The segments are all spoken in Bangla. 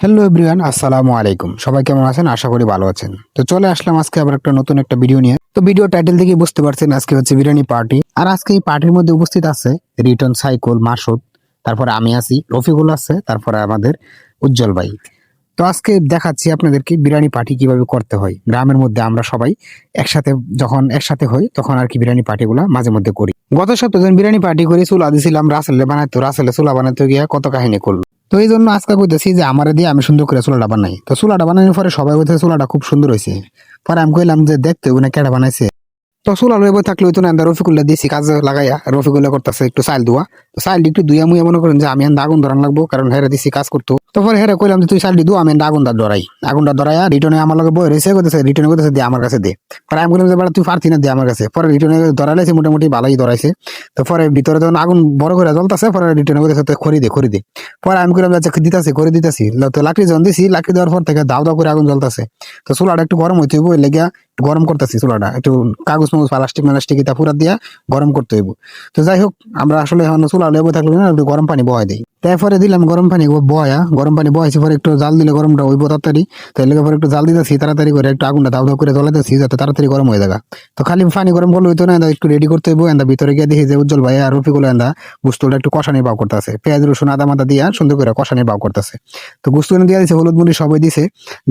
হ্যালো এভরিওয়ান আসসালামু আলাইকুম। সবাই কেমন আছেন? আশা করি ভালো আছেন। তো চলে আসলাম আজকে আবার একটা নতুন একটা ভিডিও নিয়ে। তো ভিডিও টাইটেল থেকে বুঝতে পারছেন আজকে হচ্ছে বিরিয়ানি পার্টি আর আজকে এই পার্টির মধ্যে উপস্থিত আছে রিটন, সাইকুল, মাসুদ, তারপরে আমি আছি, রফিকুল আছে, তারপরে আমাদের উজ্জ্বল ভাই। তো আজকে দেখাচ্ছি আপনাদেরকে বিরিয়ানি পার্টি কীভাবে করতে হয়। গ্রামের মধ্যে আমরা সবাই একসাথে, যখন একসাথে হই, তখন আর কি বিরিয়ানি পার্টিগুলো মাঝে মধ্যে করি। গত সপ্তাহে বিরিয়ানি পার্টি করে, চুলা দিছিলাম, রাসেলে বানাইতো, রাসেলে চুলা বানাইতে গিয়ে কত কাহিনী করল। তো এই জন্য আজকে কইতেছি যে আমার দিয়ে আমি সুন্দর করে চুলাটা বানাই। তো চুলাটা বানানোর পরে সবাই বলতে চুলাটা খুব সুন্দর হয়েছে। পরে আমি কইলাম যে দেখতে ওখানে কেটে বানাইছে। তো চুলা লইব থাকলে তো না রফিকুল্লা দিয়েছি কাজে লাগাইয়া রফিকুল্লা করতেছে একটু সাইল ধোয়া। তো সাইল একটু দুইয়া মুইয়া মনে করেন যে আমি আন্দা আগুন ধরান লাগবো, কারণ হেরে দিছি কাজ করতো। তো পরে হেরে কইলাম যে তুই চাইলটি দু, আমি আগুনটা ধরাই। আগুনটা ধরাইয়া রিটনে আমার লগে বই রয়েছে কইতেছে রিটনে কইতেছে দে, আমার কাছে দে। পরে আমি বললাম যে তুই পারতি না দে আমার কাছে। পরে রিটনে ধরাইছে মোটামুটি ভালোই ধরাইছে। তো পরে ভিতরে যখন আগুন বড় করে জ্বলতেছে, পরে রিটনে কইতেছে তুই খড়ি দে খড়ি দে। পরে আমি কইলাম আচ্ছা দিতাছি করে দিতাছি। তো লাকড়ি যখন দিছি, লাকড়ি দেওয়ার পর থেকে দাও দাও করে আগুন জ্বলতেছে। তো চুলাটা একটু গরম হইতে হইব লেগে গরম করতেছি চুলাটা। একটু কাগজ মাগজ, প্লাস্টিক প্লাস্টিক এটা পুরা দিয়া গরম করতে হইব। তো যাই হোক, আমরা আসলে এখন চুলা লেবো থাকলে না, একটু গরম পানি বয় দিই। তারপরে দিলাম গরম পানি বয়া গরম পানি বয়াইছি, পরে একটু জাল দিলে গরমটা ওই তাড়াতাড়ি। তো এর লেগে পরে একটু জাল দিতেছি, তাড়াতাড়ি করে একটু আগুনটা দাও দাও করে জ্বলাইতেছি, যাতে তাড়াতাড়ি গরম হয়ে যায় তো খালি পানি গরম করলে হইতো না একটু রেডি করতে হইব, এন্দা ভিতরে গিয়ে দেখি যে উজ্জ্বল ভাই আর রফিকুল এন্দা গুস্তটা একটু কষানি বাও করতেছে। পেঁয়াজ, রসুন, আদা, মাদা দিয়া সুন্দর করে কষা কষানি বাও করতেছে। তো গুস্তু এনে দিয়ে দিছে, হলুদ মুড়ি সবাই দিছে,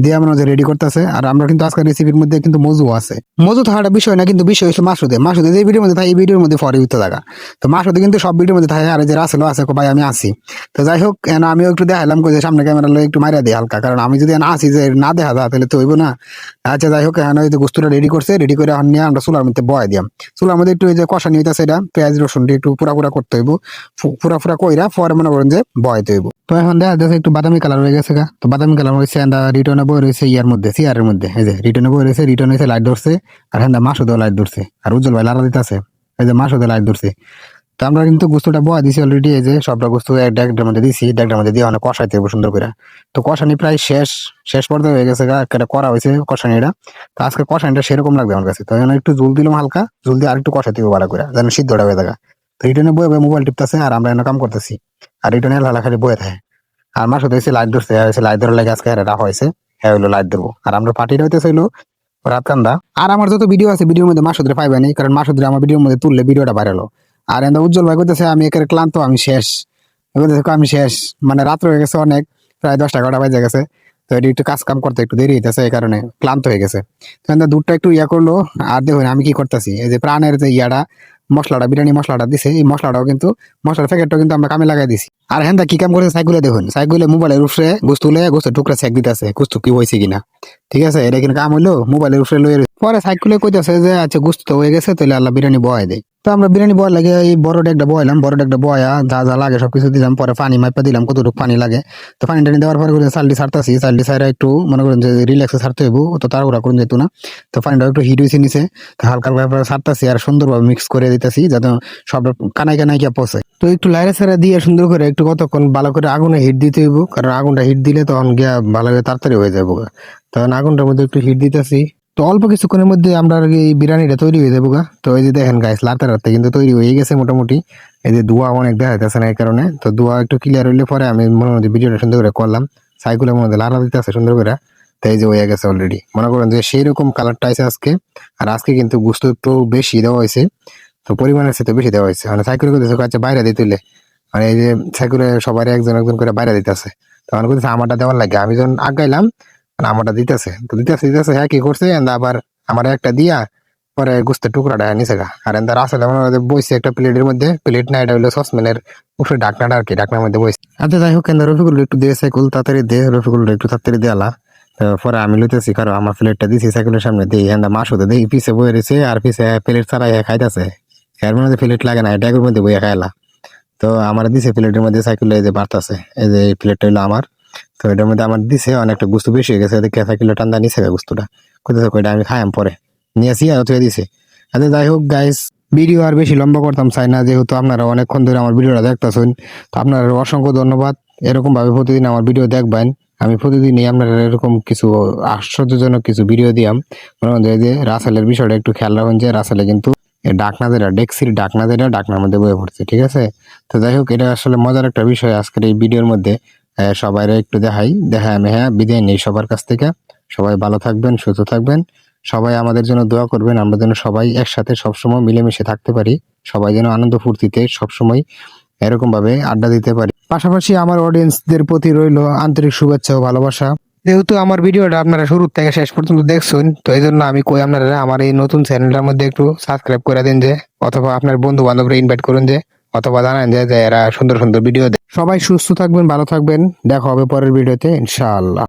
দিয়ে আমরা রেডি করতেছে। আর আমরা কিন্তু আজকের রেসিপির মধ্যে কিন্তু মজু আছে। মজু থাকাটা বিষয় না, কিন্তু বিষয় হচ্ছে মাসুদে। মাসুদে যে ভিডিওর মধ্যে থাকে, এই ভিডিওর মধ্যে পরে উঠতে থাকা তো মাসুদে কিন্তু সব ভিডিওর মধ্যে থাকে, আর যে রাসেলও আছে ভাই আমি আসি তো যাই হোক এন আমিও একটু দেখাইলাম যে সামনে ক্যামেরা লয়ে একটু মাইরা দিই হালকা। কারণ আমি যদি এন আসি যে না দেখা যায়, তাহলে তো হইব না। আচ্ছা যাই হোক, এখন যে গুস্তুটা রেডি করছে রেডি করে এখন নিয়ে আমরা চুলার মধ্যে বয় দিয়াম। চুলার মধ্যে একটু যে কষা নিতে সেটা পেঁয়াজ রসুনটি একটু পুরা পুরা করতে হইব। পুরা পুরা কইরা পরে মনে করেন যে বয়তে হইব। তো এখন দেখা যাচ্ছে একটু বাদামি কালার হয়ে গেছে গা। তো বাদামি কালার হয়েছে এন্দা রিটার্নে বই রয়েছে ইয়ার মধ্যে সিয়ারের মধ্যে। এই যে রিটার্নে বই রয়েছে রিটার্ন হয়েছে লাইট ধরছে, আর হ্যাঁ মাসুদেও লাইট ধরছে। আর উজ্জ্বল ভাই লারা দিতেছে, এই যে মাসুদে লাইট ধরছে। তো আমরা কিন্তু গোস্তটা বয়া দিছি অলরেডি এই যে সবটা গোস্ত এক মধ্যে দিছি ডেকটার মধ্যে দিয়ে অনেক কষাইতে হবে সুন্দর করে। তো কষানি প্রায় শেষ শেষ পর্যায়ে হয়ে গেছে গা, একটা করা হয়েছে কষানিটা। তো আজকে কষানিটা সেরকম লাগবে আমার কাছে। তো একটু জল দিলাম হালকা, জল দিয়ে আরেকটু কষাইতে হবে ভালো করে, যেন সিদ্ধটা হয়ে থাকা। তো রিটার্নে বয়ে বয়ে মোবাইল টিপতেছে, আর আমরা এনে কাম করতেছি। আর রিটার্নে হালা খালি বয়ে থাকে। আর মাস হতে লাইট ধরছে হয়েছে লাইট ধরে লাগে আজকে রাখা হয়েছে। হ্যাঁ হইল লাইট দেবো আর আমরা পার্টিটা হইতেছে হইল রাত কান্দা আর আমার যত ভিডিও আছে ভিডিওর মধ্যে মাসুদরে মাসুদ্রে পাইবেনি, কারণ মাসুদ্রে আমার ভিডিওর মধ্যে তুললে ভিডিওটা ভাইরাল আর এন্দা উজ্জ্বল ভাই কইতেছে, আমি একের ক্লান্ত, আমি শেষ। কইতেছে আমি শেষ? মানে রাত হয়ে গেছে অনেক, প্রায় দশটা এগারোটা বাজে গেছে। তো এটি একটু কাজ কাম করতে একটু দেরি হইতেছে, এই কারণে ক্লান্ত হয়ে গেছে। তো এন্দা দুধটা একটু ইয়া করল, আর দেখুন, আমি কি করতেছি? এই যে প্রাণের যে ইয়াটা, মশলাটা, বিরিয়ানি মশলাটা দিছে, এই মশলাটাও কিন্তু, মশলার প্যাকেটটাও কিন্তু আমরা কামে লাগাই দিছি। আর হ্যাঁ কি কাম করেছে, সাইকেলে দেখুন, সাইকেলে মোবাইলের উপরে গুস্তুলে গুস্তের টুকরা সেক দিতেছে, গুস্তু কি হয়েছে কিনা। ঠিক আছে, এটা কিন্তু কাম হইল, মোবাইলের উপরে রয়েছে। পরে সাইকেলে কইতেছে যে আচ্ছা গুস্ত তো হয়ে গেছে, তাহলে আল্লাহ বিরিয়ানি বয় দেয়। তো আমরা বিরিয়ানি বয় লাগে, এই বড় ডেকটা বয়লাম, বড় ডেকটা বয়া, যা যা লাগে সবকিছু দিলাম, পরে পানি মাইপা দিলাম, কতটুকু পানি লাগে। তো পানি টানি দেওয়ার পরে করে চালটি ছাড়তাছি, চালটি ছাড়া একটু মনে করেন যে রিল্যাক্সে ছাড়তে হইব তো তাড়াহুড়া করুন যেত না। তো পানিটা একটু হিট হয়েছে নিচে, তো হালকা হালকা ছাড়তাছি আর সুন্দরভাবে মিক্স করে দিতেছি, যাতে সব কানাই কানাই কে পচে তো একটু লাইরে সারা দিয়ে সুন্দর করে একটু কতক্ষণ ভালো করে আগুনে হিট দিতে হইব, কারণ আগুনটা হিট দিলে তখন গিয়া ভালো করে তাড়াতাড়ি হয়ে যাব। তখন আগুনটার মধ্যে একটু হিট দিতেছি। তো অল্প কিছুক্ষণের মধ্যে আমরা এই বিরিয়ানিটা তৈরি হয়ে যাব গা। তো এই যে দেখেন গাইস লাতে রাতে কিন্তু তৈরি হয়ে গেছে মোটামুটি। এই যে ধোয়া অনেক দেখা যাচ্ছে না এই কারণে। তো ধোয়া একটু ক্লিয়ার হইলে পরে আমি মনে মধ্যে ভিডিওটা সুন্দর করে করলাম। সাইকেলের মধ্যে লাড়া দিতে আছে সুন্দর করে। তো এই যে হয়ে গেছে অলরেডি মনে করেন যে সেই রকম কালারটা আছে আজকে। আর আজকে কিন্তু গুস্ত একটু বেশি দেওয়া হয়েছে। তো পরিমাণের সাথে বেশি দেওয়া হয়েছে। মানে সাইকেল করতেছে আচ্ছা বাইরে দিতে তুলে। মানে এই যে সাইকেলে সবারই একজন একজন করে বাইরে দিতেছে। তখন করতেছে আমারটা দেওয়ার লাগে। আমি যখন আগাইলাম আমারটা দিতেছে। তো দিতেছে দিতেছে হ্যাঁ কি করছে? আবার আমার একটা দিয়া পরে গুস্তের টুকরাটা নিচে গা আর মনে হয় যে বইছে একটা প্লেটের মধ্যে, প্লেট না, এটা হলো সসম্যানের উপরে ডাকনাটা আর কি ডাকনার মধ্যে বইছে। আচ্ছা যাই হোক কেন রফিকুল একটু দিয়ে সাইকেল তাড়াতাড়ি দে রফিকুল একটু তাড়াতাড়ি দেয়ালা পরে আমি লইতেছি কারও আমার প্লেটটা দিছি সাইকেলের সামনে, দিই হ্যাঁ মাস হতে দিই, পিছে বয়ে রয়েছে আর পিছে প্লেট ছাড়াই খাইতেছে। এর মধ্যে প্লেট লাগে না এটা মধ্যে বইয়া খাইলা। তো আমার দিছে প্লেটের মধ্যে সাইকেল যে বাড়তাছে, এই যে এই প্লেটটা হলো আমার। তো এটার মধ্যে আমার দিছে, অনেকটা গুস্তু বেশি হয়ে গেছে দেখে কিলো টান্দা নিছে গুস্তুটা। কোথায় কইটা আমি খাইম পরে। নিয়েছি আর তুই দিছে। আচ্ছা যাই হোক গাইস ভিডিও আর বেশি লম্বা করতাম চাই না, যেহেতু আপনারা অনেকক্ষণ ধরে আমার ভিডিওটা দেখতেছেন, তো আপনার অসংখ্য ধন্যবাদ। এরকম ভাবে প্রতিদিন আমার ভিডিও দেখবেন। আমি প্রতিদিনই আপনার এরকম কিছু আশ্চর্যজনক কিছু ভিডিও দিয়াম। মনে যে রাসেলের বিষয়টা একটু খেয়াল রাখুন যে রাসেলে কিন্তু ডাকনা যেটা, ডেক্সির ডাকনা যেটা, ডাকনার মধ্যে বয়ে পড়ছে, ঠিক আছে? তো যাই হোক, এটা আসলে মজার একটা বিষয় আজকের এই ভিডিওর মধ্যে। সবাই একটু দেখাই। দেখাই আমি হ্যাঁ বিদায় নেই সবার কাছ থেকে। সবাই ভালো থাকবেন, সুস্থ থাকবেন। সবাই আমাদের জন্য দোয়া করবেন, আমরা যেন সবাই একসাথে সবসময় মিলেমিশে থাকতে পারি। সবাই যেন আনন্দ ফুর্তিতে সবসময় এরকম ভাবে আড্ডা দিতে পারি। পাশাপাশি আমার অডিয়েন্সদের প্রতি রইল আন্তরিক শুভেচ্ছা ও ভালোবাসা। যেহেতু আমার ভিডিওটা আপনারা শুরু থেকে শেষ পর্যন্ত দেখছেন, তো এই জন্য আমি কই আপনারা আমার এই নতুন চ্যানেলটার মধ্যে একটু সাবস্ক্রাইব করে দিন যে, অথবা আপনার বন্ধু বান্ধবরা ইনভাইট করুন যে, অথবা জানান যে যে এরা সুন্দর সুন্দর ভিডিও সবাই সুস্থ থাকবেন ভালো থাকবেন। দেখা হবে পরের ভিডিওতে ইনশাআল্লাহ।